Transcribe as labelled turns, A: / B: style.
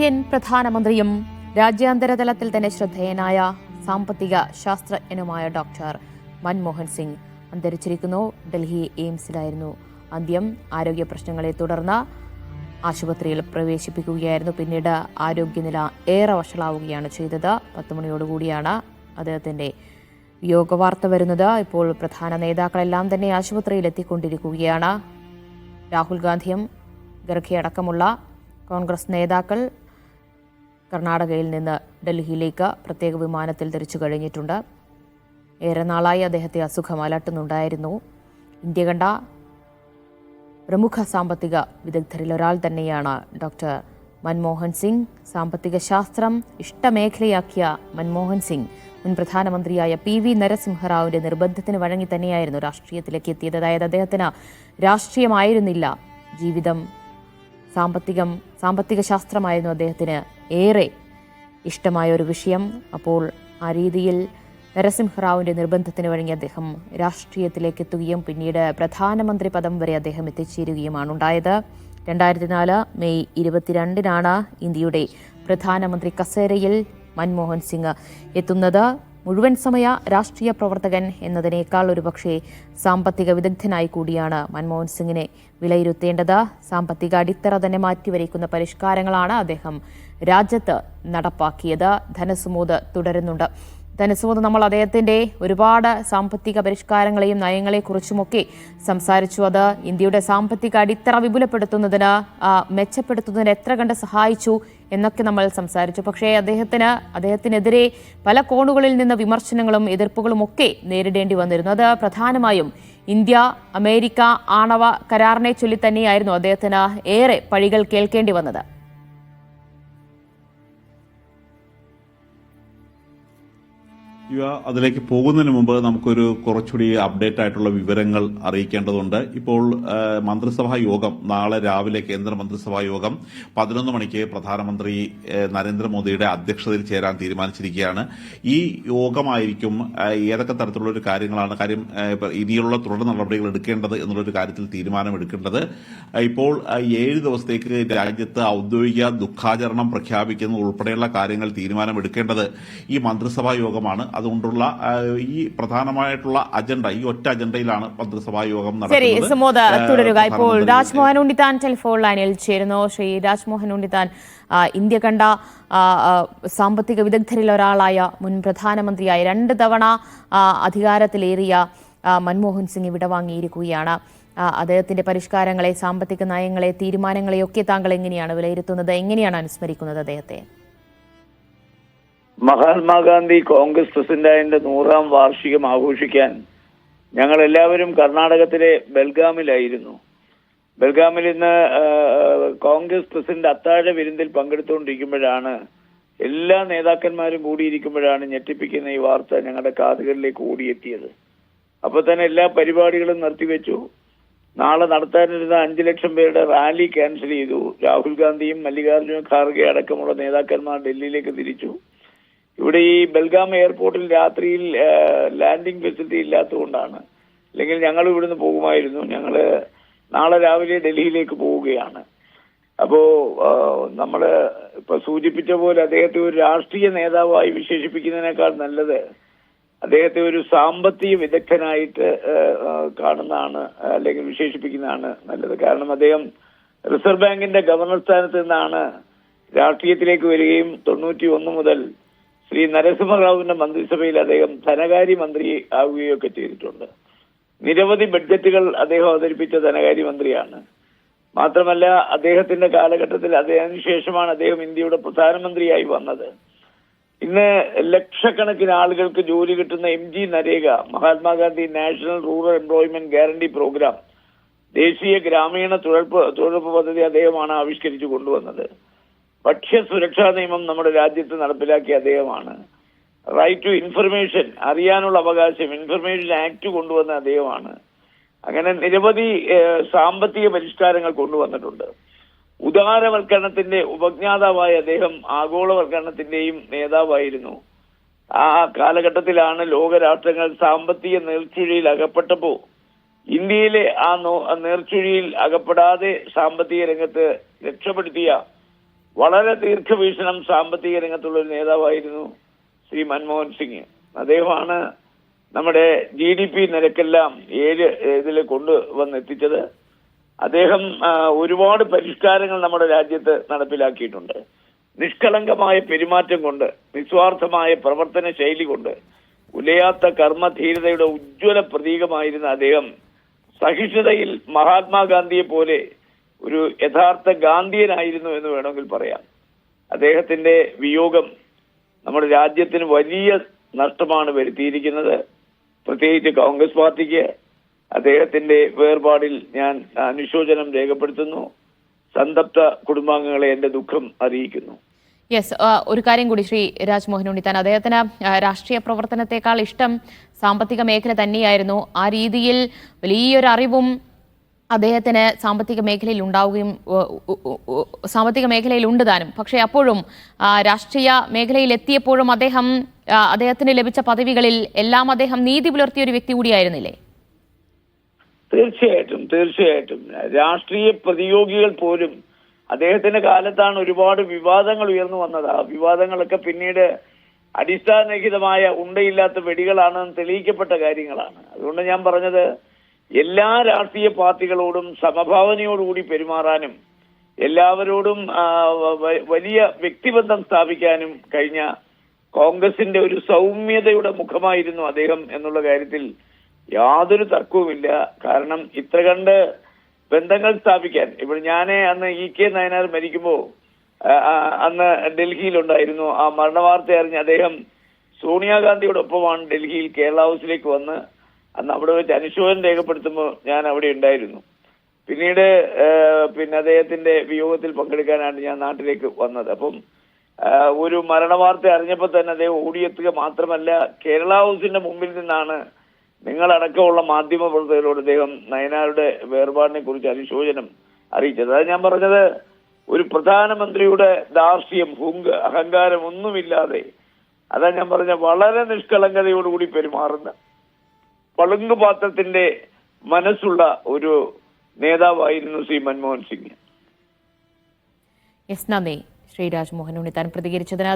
A: Indian പ്രധാനമന്ത്രിയും രാജ്യാന്തര തലത്തിൽ തന്നെ ശ്രദ്ധേയനായ സാമ്പത്തിക ശാസ്ത്രജ്ഞനുമായ ഡോക്ടർ മൻമോഹൻ സിംഗ് അന്തരിച്ചിരിക്കുന്നു. ഡൽഹി എയിംസിലായിരുന്നു. അന്ത്യം ആരോഗ്യ പ്രശ്നങ്ങളെ തുടർന്ന് ആശുപത്രിയിൽ പ്രവേശിപ്പിക്കുകയായിരുന്നു. പിന്നീട് ആരോഗ്യനില ഏറെ വഷളാവുകയാണ് ചെയ്തത്. പത്ത് മണിയോടുകൂടിയാണ് അദ്ദേഹത്തിന്റെ യോഗവാർത്ത വരുന്നത്. ഇപ്പോൾ പ്രധാന നേതാക്കളെല്ലാം തന്നെ ആശുപത്രിയിൽ എത്തിക്കൊണ്ടിരിക്കുകയാണ്. രാഹുൽ ഗാന്ധിയും ഖർഗെ അടക്കമുള്ള കോൺഗ്രസ് നേതാക്കൾ കർണാടകയിൽ നിന്ന് ഡൽഹിയിലേക്ക് പ്രത്യേക വിമാനത്തിൽ തിരിച്ചു കഴിഞ്ഞിട്ടുണ്ട്. ഏറെ നാളായി അദ്ദേഹത്തെ അസുഖം അലട്ടുന്നുണ്ടായിരുന്നു. ഇന്ത്യ കണ്ട പ്രമുഖ സാമ്പത്തിക വിദഗ്ധരിൽ ഒരാൾ തന്നെയാണ് ഡോക്ടർ മൻമോഹൻ സിംഗ്. സാമ്പത്തിക ശാസ്ത്രം ഇഷ്ടമേഖലയാക്കിയ മൻമോഹൻ സിംഗ് മുൻ പ്രധാനമന്ത്രിയായ പി വി നരസിംഹറാവുവിന്റെ നിർബന്ധത്തിന് വഴങ്ങി തന്നെയായിരുന്നു രാഷ്ട്രീയത്തിലേക്ക് എത്തിയത്. അതായത് അദ്ദേഹത്തിന് രാഷ്ട്രീയമായിരുന്നില്ല. ജീവിതം സാമ്പത്തികം സാമ്പത്തിക ശാസ്ത്രമായിരുന്നു അദ്ദേഹത്തിന് ഏറെ ഇഷ്ടമായ ഒരു വിഷയം. അപ്പോൾ ആ രീതിയിൽ നരസിംഹറാവുവിന്റെ നിർബന്ധത്തിന് വഴങ്ങി അദ്ദേഹം രാഷ്ട്രീയത്തിലേക്ക് എത്തുകയും പിന്നീട് പ്രധാനമന്ത്രി പദം വരെ അദ്ദേഹം എത്തിച്ചേരുകയുമാണ് ഉണ്ടായത്. രണ്ടായിരത്തി നാല് മെയ് ഇരുപത്തിരണ്ടിനാണ് ഇന്ത്യയുടെ പ്രധാനമന്ത്രി കസേരയിൽ മൻമോഹൻ സിംഗ് എത്തുന്നത്. മുഴുവൻ സമയ രാഷ്ട്രീയ പ്രവർത്തകൻ എന്നതിനേക്കാൾ ഒരുപക്ഷെ സാമ്പത്തിക വിദഗ്ധനായി കൂടിയാണ് മൻമോഹൻ സിംഗിനെ. വിലയിരുത്തേണ്ടത് സാമ്പത്തിക അടിത്തറ തന്നെ മാറ്റിവരയ്ക്കുന്ന പരിഷ്കാരങ്ങളാണ് അദ്ദേഹം രാജ്യത്ത് നടപ്പാക്കിയത്. ധനസുമൂത് തുടരുന്നുണ്ട്. ധനസുമൂത് നമ്മൾ അദ്ദേഹത്തിന്റെ ഒരുപാട് സാമ്പത്തിക പരിഷ്കാരങ്ങളെയും നയങ്ങളെക്കുറിച്ചുമൊക്കെ സംസാരിച്ചു. അത് ഇന്ത്യയുടെ സാമ്പത്തിക അടിത്തറ വിപുലപ്പെടുത്തുന്നതിന് മെച്ചപ്പെടുത്തുന്നതിന് എത്ര കണ്ട് സഹായിച്ചു? എന്നൊക്കെ നമ്മൾ സംസാരിച്ചു. പക്ഷേ അദ്ദേഹത്തിന് അദ്ദേഹത്തിനെതിരെ പല കോണുകളിൽ നിന്ന് വിമർശനങ്ങളും എതിർപ്പുകളും ഒക്കെ നേരിടേണ്ടി വന്നിരുന്നു. അത് പ്രധാനമായും ഇന്ത്യ അമേരിക്ക ആണവ കരാറിനെ ചൊല്ലി തന്നെയായിരുന്നു അദ്ദേഹത്തിന് ഏറെ പഴികൾ കേൾക്കേണ്ടി വന്നത്.
B: അതിലേക്ക് പോകുന്നതിന് മുമ്പ് നമുക്കൊരു കുറച്ചുകൂടി അപ്ഡേറ്റ് ആയിട്ടുള്ള വിവരങ്ങൾ അറിയിക്കേണ്ടതുണ്ട്. ഇപ്പോൾ മന്ത്രിസഭാ യോഗം നാളെ രാവിലെ കേന്ദ്ര മന്ത്രിസഭാ യോഗം പതിനൊന്ന് മണിക്ക് പ്രധാനമന്ത്രി നരേന്ദ്രമോദിയുടെ അധ്യക്ഷതയിൽ ചേരാൻ തീരുമാനിച്ചിരിക്കുകയാണ്. ഈ യോഗമായിരിക്കും ഏതൊക്കെ തരത്തിലുള്ള ഒരു കാര്യങ്ങളാണ് കാര്യം ഇനിയുള്ള തുടർ നടപടികൾ എടുക്കേണ്ടത് എന്നുള്ളൊരു കാര്യത്തിൽ തീരുമാനമെടുക്കേണ്ടത്. ഇപ്പോൾ ഏഴ് ദിവസത്തേക്ക് രാജ്യത്ത് ഔദ്യോഗിക ദുഃഖാചരണം പ്രഖ്യാപിക്കുന്നത് ഉൾപ്പെടെയുള്ള കാര്യങ്ങൾ തീരുമാനമെടുക്കേണ്ടത് ഈ മന്ത്രിസഭാ യോഗമാണ്. അതുകൊണ്ടുള്ള ഈ പ്രധാനമായിട്ടുള്ള അജണ്ട ഈ ഒറ്റ അജണ്ടയിലാണ് മന്ത്രിസഭാ യോഗം നടക്കുന്നത്.
A: തുടരുക. ഇപ്പോൾ രാജ്മോഹൻ ഉണ്ണിത്താൻ ടെലിഫോൺ ലൈനിൽ ചേരുന്നു. ശ്രീ രാജ്മോഹൻ ഉണ്ണിത്താൻ ഇന്ത്യ കണ്ട സാമ്പത്തിക വിദഗ്ധരിൽ ഒരാളായ മുൻ പ്രധാനമന്ത്രിയായ രണ്ട് തവണ അധികാരത്തിലേറിയ മൻമോഹൻ സിംഗ് ഇവിടെ വാങ്ങിയിരിക്കുകയാണ്. അദ്ദേഹത്തിന്റെ പരിഷ്കാരങ്ങളെ സാമ്പത്തിക നയങ്ങളെ തീരുമാനങ്ങളെയൊക്കെ താങ്കൾ എങ്ങനെയാണ് വിലയിരുത്തുന്നത്? എങ്ങനെയാണ് അനുസ്മരിക്കുന്നത് അദ്ദേഹത്തെ?
C: മഹാത്മാഗാന്ധി കോൺഗ്രസ് പ്രസിഡന്റായതിന്റെ നൂറാം വാർഷികം ആഘോഷിക്കാൻ ഞങ്ങൾ എല്ലാവരും കർണാടകത്തിലെ ബൽഗാമിലായിരുന്നു. ബൽഗാമിൽ ഇന്ന് കോൺഗ്രസ് പ്രസിഡന്റ് അത്താഴ വിരുന്നിൽ പങ്കെടുത്തുകൊണ്ടിരിക്കുമ്പോഴാണ് എല്ലാ നേതാക്കന്മാരും കൂടിയിരിക്കുമ്പോഴാണ് ഞെട്ടിപ്പിക്കുന്ന ഈ വാർത്ത ഞങ്ങളുടെ കാതുകളിലേക്ക് ഓടിയെത്തിയത്. അപ്പോൾ തന്നെ എല്ലാ പരിപാടികളും നിർത്തിവെച്ചു. നാളെ നടത്താനിരുന്ന അഞ്ചു ലക്ഷം പേരുടെ റാലി ക്യാൻസൽ ചെയ്തു. രാഹുൽ ഗാന്ധിയും മല്ലികാർജുന ഖാർഗെ അടക്കമുള്ള നേതാക്കന്മാർ ഡൽഹിയിലേക്ക് തിരിച്ചു. ഇവിടെ ഈ ബൽഗാം എയർപോർട്ടിൽ രാത്രിയിൽ ലാൻഡിംഗ് ഫെസിലിറ്റി ഇല്ലാത്തതുകൊണ്ടാണ്. അല്ലെങ്കിൽ ഞങ്ങൾ ഇവിടുന്ന് പോകുമായിരുന്നു. ഞങ്ങൾ നാളെ രാവിലെ ഡൽഹിയിലേക്ക് പോവുകയാണ്. അപ്പോൾ നമ്മൾ ഇപ്പൊ സൂചിപ്പിച്ച പോലെ അദ്ദേഹത്തെ ഒരു രാഷ്ട്രീയ നേതാവായി വിശേഷിപ്പിക്കുന്നതിനേക്കാൾ നല്ലത് അദ്ദേഹത്തെ ഒരു സാമ്പത്തിക വിദഗ്ധനായിട്ട് കാണുന്നതാണ് അല്ലെങ്കിൽ വിശേഷിപ്പിക്കുന്നതാണ് നല്ലത്. കാരണം അദ്ദേഹം റിസർവ് ബാങ്കിന്റെ ഗവർണർ സ്ഥാനത്ത് നിന്നാണ് രാഷ്ട്രീയത്തിലേക്ക് വരികയും തൊണ്ണൂറ്റി ഒന്ന് മുതൽ ശ്രീ നരസിംഹറാവുവിന്റെ മന്ത്രിസഭയിൽ അദ്ദേഹം ധനകാര്യ മന്ത്രി ആവുകയൊക്കെ ചെയ്തിട്ടുണ്ട്. നിരവധി ബഡ്ജറ്റുകൾ അദ്ദേഹം അവതരിപ്പിച്ച ധനകാര്യ മന്ത്രിയാണ് മാത്രമല്ല അദ്ദേഹത്തിന്റെ കാലഘട്ടത്തിൽ അദ്ദേഹത്തിന് ശേഷമാണ് അദ്ദേഹം ഇന്ത്യയുടെ പ്രധാനമന്ത്രിയായി വന്നത്. ഇന്ന് ലക്ഷക്കണക്കിന് ആളുകൾക്ക് ജോലി കിട്ടുന്ന M G NREGA Mahatma Gandhi national rural employment guarantee programme ദേശീയ ഗ്രാമീണ തൊഴിൽപ്പ് തൊഴിലുറപ്പ് പദ്ധതി അദ്ദേഹമാണ് ആവിഷ്കരിച്ചു കൊണ്ടുവന്നത്. ഭക്ഷ്യസുരക്ഷാ നിയമം നമ്മുടെ രാജ്യത്ത് നടപ്പിലാക്കിയ അദ്ദേഹമാണ്. റൈറ്റ് ടു ഇൻഫർമേഷൻ അറിയാനുള്ള അവകാശം ഇൻഫർമേഷൻ ആക്ട് കൊണ്ടുവന്ന അദ്ദേഹമാണ്. അങ്ങനെ നിരവധി സാമ്പത്തിക പരിഷ്കാരങ്ങൾ കൊണ്ടുവന്നിട്ടുണ്ട്. ഉദാരവൽക്കരണത്തിന്റെ ഉപജ്ഞാതാവായ അദ്ദേഹം ആഗോളവൽക്കരണത്തിന്റെയും നേതാവായിരുന്നു. ആ കാലഘട്ടത്തിലാണ് ലോകരാഷ്ട്രങ്ങൾ സാമ്പത്തിക നീർച്ചുഴിയിൽ അകപ്പെട്ടപ്പോ ഇന്ത്യയിലെ ആ നേർച്ചുഴിയിൽ അകപ്പെടാതെ സാമ്പത്തിക രംഗത്ത് രക്ഷപ്പെടുത്തിയ വളരെ ദീർഘവീക്ഷണം സാമ്പത്തിക രംഗത്തുള്ള ഒരു നേതാവായിരുന്നു ശ്രീ മൻമോഹൻ സിംഗ്. അദ്ദേഹമാണ് നമ്മുടെ ജി ഡി പി നിരക്കെല്ലാം ഏഴ് ഇതിൽ കൊണ്ടുവന്നെത്തിച്ചത്. അദ്ദേഹം ഒരുപാട് പരിഷ്കാരങ്ങൾ നമ്മുടെ രാജ്യത്ത് നടപ്പിലാക്കിയിട്ടുണ്ട്. നിഷ്കളങ്കമായ പെരുമാറ്റം കൊണ്ട് നിസ്വാർത്ഥമായ പ്രവർത്തന ശൈലി കൊണ്ട് ഉലയാത്ത കർമ്മധീരതയുടെ ഉജ്ജ്വല പ്രതീകമായിരുന്ന അദ്ദേഹം സഹിഷ്ണുതയിൽ മഹാത്മാഗാന്ധിയെ പോലെ ഒരു യഥാർത്ഥ ഗാന്ധിയനായിരുന്നു എന്ന് വേണമെങ്കിൽ പറയാം. അദ്ദേഹത്തിന്റെ വിയോഗം നമ്മുടെ രാജ്യത്തിന് വലിയ നഷ്ടമാണ് വരുത്തിയിരിക്കുന്നത്. പ്രത്യേകിച്ച് കോൺഗ്രസ് പാർട്ടിക്ക് അദ്ദേഹത്തിന്റെ വേർപാടിൽ ഞാൻ അനുശോചനം രേഖപ്പെടുത്തുന്നു. സന്തപ്ത കുടുംബാംഗങ്ങളെ എന്റെ ദുഃഖം അറിയിക്കുന്നു.
A: യെസ് ഒരു കാര്യം കൂടി ശ്രീ രാജ്മോഹൻ ഉണ്ണിത്താൻ. അദ്ദേഹത്തിന് രാഷ്ട്രീയ പ്രവർത്തനത്തെക്കാൾ ഇഷ്ടം സാമ്പത്തിക മേഖല തന്നെയായിരുന്നു. ആ രീതിയിൽ വലിയൊരു അറിവും അദ്ദേഹത്തിന് സാമ്പത്തിക മേഖലയിൽ ഉണ്ടാവുകയും സാമ്പത്തിക മേഖലയിൽ ഉണ്ട് താനും. പക്ഷേ അപ്പോഴും രാഷ്ട്രീയ മേഖലയിൽ എത്തിയപ്പോഴും അദ്ദേഹം അദ്ദേഹത്തിന് ലഭിച്ച പദവികളിൽ എല്ലാം അദ്ദേഹം നീതി പുലർത്തിയ ഒരു വ്യക്തി കൂടിയായിരുന്നില്ലേ?
C: തീർച്ചയായിട്ടും തീർച്ചയായിട്ടും. രാഷ്ട്രീയ പ്രതിയോഗികൾ പോലും അദ്ദേഹത്തിന്റെ കാലത്താണ് ഒരുപാട് വിവാദങ്ങൾ ഉയർന്നു വന്നത്. ആ വിവാദങ്ങളൊക്കെ പിന്നീട് അടിസ്ഥാനരഹിതമായ ഉണ്ടയില്ലാത്ത വെടികളാണെന്ന് തെളിയിക്കപ്പെട്ട കാര്യങ്ങളാണ്. അതുകൊണ്ട് ഞാൻ പറഞ്ഞത് എല്ലാ രാഷ്ട്രീയ പാർട്ടികളോടും സമഭാവനയോടുകൂടി പെരുമാറാനും എല്ലാവരോടും വലിയ വ്യക്തിബന്ധം സ്ഥാപിക്കാനും കഴിഞ്ഞ കോൺഗ്രസിന്റെ ഒരു സൗമ്യതയുടെ മുഖമായിരുന്നു അദ്ദേഹം എന്നുള്ള കാര്യത്തിൽ യാതൊരു തർക്കവുമില്ല. കാരണം ഇത്ര കണ്ട് ബന്ധങ്ങൾ സ്ഥാപിക്കാൻ ഇപ്പോൾ ഞാൻ അന്ന് ഇ കെ നയനാർ മരിക്കുമ്പോ ആ, ആ, അന്ന് ഡൽഹിയിലുണ്ടായിരുന്നു. ആ മരണവാർത്ത അറിഞ്ഞ് അദ്ദേഹം സോണിയാഗാന്ധിയോടൊപ്പമാണ് ഡൽഹിയിൽ കേരള ഹൗസിലേക്ക് വന്ന് അന്ന് അവിടെ വെച്ച് അനുശോചനം രേഖപ്പെടുത്തുമ്പോൾ ഞാൻ അവിടെ ഉണ്ടായിരുന്നു. പിന്നീട് പിന്നെ അദ്ദേഹത്തിന്റെ വിയോഗത്തിൽ പങ്കെടുക്കാനാണ് ഞാൻ നാട്ടിലേക്ക് വന്നത്. അപ്പം ഒരു മരണവാർത്ത അറിഞ്ഞപ്പോൾ തന്നെ അദ്ദേഹം ഓടിയെത്തുക മാത്രമല്ല കേരള ഹൗസിന്റെ മുമ്പിൽ നിന്നാണ് നിങ്ങളടക്കമുള്ള മാധ്യമ പ്രവർത്തകരോട് അദ്ദേഹം നയനാരുടെ വേർപാടിനെ കുറിച്ച് അനുശോചനം അറിയിച്ചത്. അത് ഞാൻ പറഞ്ഞത് ഒരു പ്രധാനമന്ത്രിയുടെ ദാർഷ്ട്യം ഹുങ്ക് അഹങ്കാരം ഒന്നുമില്ലാതെ അതാ ഞാൻ പറഞ്ഞ വളരെ നിഷ്കളങ്കതയോടുകൂടി പെരുമാറുന്ന പളുങ്കുപാത്രത്തിന്റെ മനസ്സുള്ള ഒരു നേതാവായിരുന്നു ശ്രീ മൻമോഹൻ സിംഗ്.
A: യെസ് നന്ദി. ശ്രീ രാജ്മോഹൻ ഉണ്ണിത്താൻ പ്രതികരിച്ചതിന്